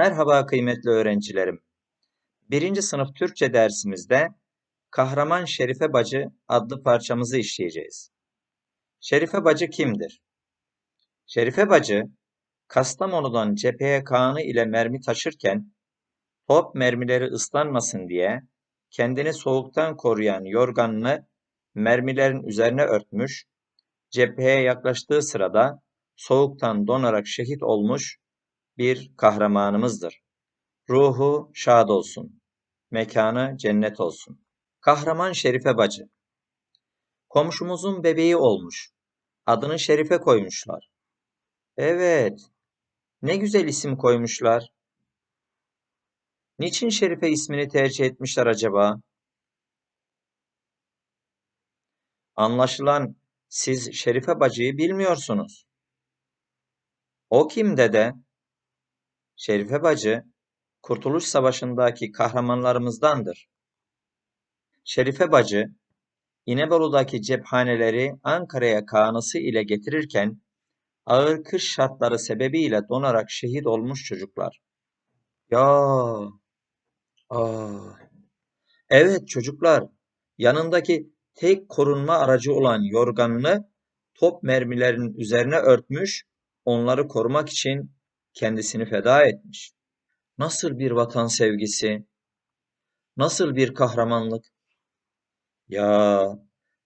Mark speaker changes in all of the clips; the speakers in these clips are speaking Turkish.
Speaker 1: Merhaba kıymetli öğrencilerim. Birinci sınıf Türkçe dersimizde Kahraman Şerife Bacı adlı parçamızı işleyeceğiz. Şerife Bacı kimdir? Şerife Bacı, Kastamonu'dan cepheye Kaan'ı ile mermi taşırken top mermileri ıslanmasın diye kendini soğuktan koruyan yorganını mermilerin üzerine örtmüş, cepheye yaklaştığı sırada soğuktan donarak şehit olmuş bir kahramanımızdır. Ruhu şad olsun. Mekanı cennet olsun. Kahraman Şerife bacı. Komşumuzun bebeği olmuş. Adını Şerife koymuşlar. Evet. Ne güzel isim koymuşlar. Niçin Şerife ismini tercih etmişler acaba? Anlaşılan siz Şerife bacıyı bilmiyorsunuz. O kim dede? Şerife bacı, Kurtuluş Savaşı'ndaki kahramanlarımızdandır. Şerife bacı, İnebolu'daki cephaneleri Ankara'ya kanısı ile getirirken ağır kış şartları sebebiyle donarak şehit olmuş çocuklar. Ya, aa. Evet çocuklar, yanındaki tek korunma aracı olan yorganını top mermilerinin üzerine örtmüş, onları korumak için kendisini feda etmiş. Nasıl bir vatan sevgisi, nasıl bir kahramanlık. Ya,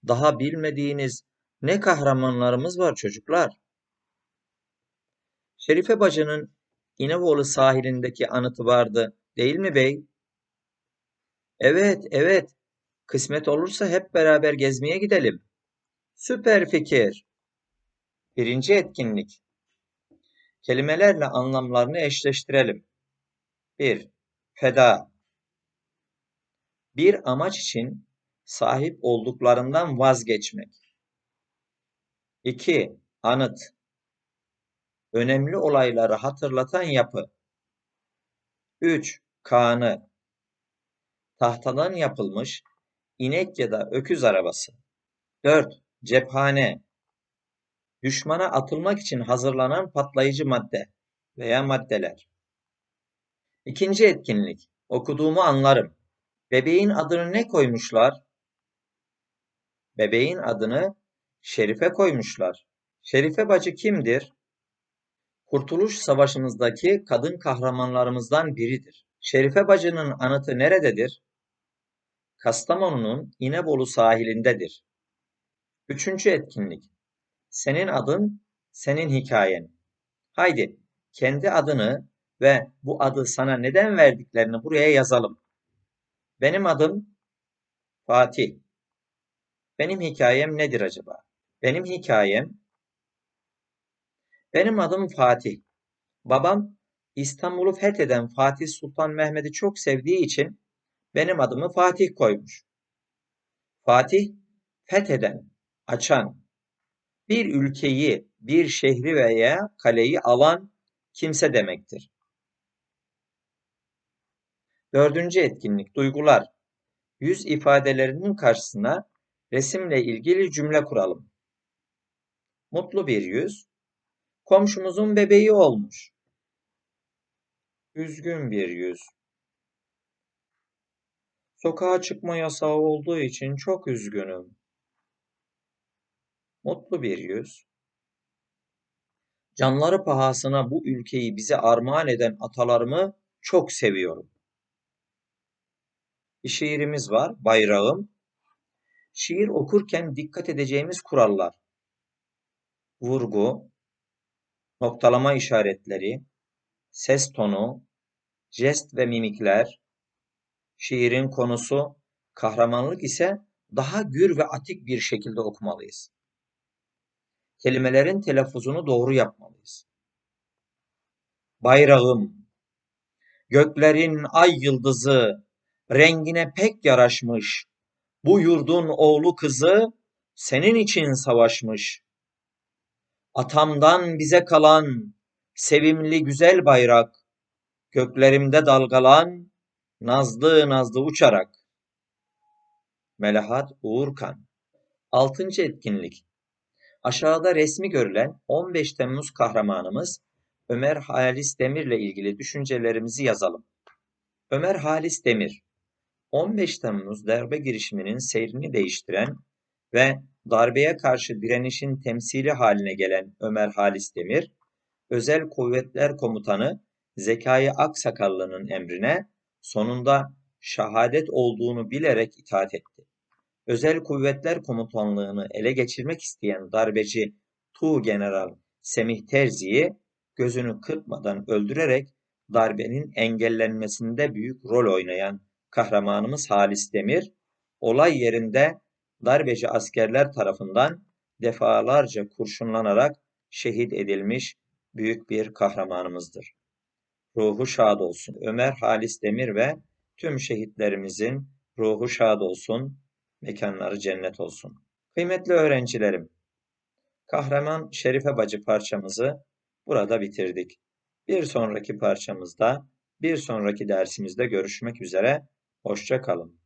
Speaker 1: daha bilmediğiniz ne kahramanlarımız var çocuklar. Şerife bacının İnevoğlu sahilindeki anıtı vardı, değil mi bey? Evet, evet. Kısmet olursa hep beraber gezmeye gidelim. Süper fikir. Birinci etkinlik. Kelimelerle anlamlarını eşleştirelim. 1. Feda Bir amaç için sahip olduklarından vazgeçmek. 2. Anıt Önemli olayları hatırlatan yapı. 3. Kanı Tahtadan yapılmış inek ya da öküz arabası. 4. Cephane Düşmana atılmak için hazırlanan patlayıcı madde veya maddeler. İkinci etkinlik. Okuduğumu anlarım. Bebeğin adını ne koymuşlar? Bebeğin adını Şerife koymuşlar. Şerife bacı kimdir? Kurtuluş Savaşımızdaki kadın kahramanlarımızdan biridir. Şerife bacının anıtı nerededir? Kastamonu'nun İnebolu sahilindedir. Üçüncü etkinlik. Senin adın, senin hikayen. Haydi kendi adını ve bu adı sana neden verdiklerini buraya yazalım. Benim adım Fatih. Benim hikayem nedir acaba? Benim hikayem Benim adım Fatih. Babam İstanbul'u fetheden Fatih Sultan Mehmet'i çok sevdiği için benim adımı Fatih koymuş. Fatih fetheden, açan, bir ülkeyi, bir şehri veya kaleyi alan kimse demektir. Dördüncü etkinlik duygular. Yüz ifadelerinin karşısına resimle ilgili cümle kuralım. Mutlu bir yüz. Komşumuzun bebeği olmuş. Üzgün bir yüz. Sokağa çıkma yasağı olduğu için çok üzgünüm. Mutlu bir yüz. Canları pahasına bu ülkeyi bize armağan eden atalarımı çok seviyorum. Bir şiirimiz var, bayrağım. Şiir okurken dikkat edeceğimiz kurallar. Vurgu, noktalama işaretleri, ses tonu, jest ve mimikler. Şiirin konusu kahramanlık ise daha gür ve atik bir şekilde okumalıyız. Kelimelerin telaffuzunu doğru yapmalıyız. Bayrağım, göklerin ay yıldızı, rengine pek yaraşmış. Bu yurdun oğlu kızı senin için savaşmış. Atamdan bize kalan sevimli güzel bayrak, göklerimde dalgalan, nazlı nazlı uçarak. Melahat Uğurkan Altıncı etkinlik Aşağıda resmi görülen 15 Temmuz kahramanımız Ömer Halis Demir'le ilgili düşüncelerimizi yazalım. Ömer Halis Demir, 15 Temmuz darbe girişiminin seyrini değiştiren ve darbeye karşı direnişin temsili haline gelen Ömer Halis Demir, Özel Kuvvetler Komutanı Zekai Aksakallı'nın emrine sonunda şehadet olduğunu bilerek itaat etti. Özel Kuvvetler Komutanlığını ele geçirmek isteyen darbeci Tu General Semih Terzi'yi gözünü kırpmadan öldürerek darbenin engellenmesinde büyük rol oynayan kahramanımız Halis Demir, olay yerinde darbeci askerler tarafından defalarca kurşunlanarak şehit edilmiş büyük bir kahramanımızdır. Ruhu şad olsun. Ömer Halis Demir ve tüm şehitlerimizin ruhu şad olsun, mekanları cennet olsun. Kıymetli öğrencilerim, Kahraman Şerife Bacı parçamızı burada bitirdik. Bir sonraki parçamızda, bir sonraki dersimizde görüşmek üzere. Hoşça kalın.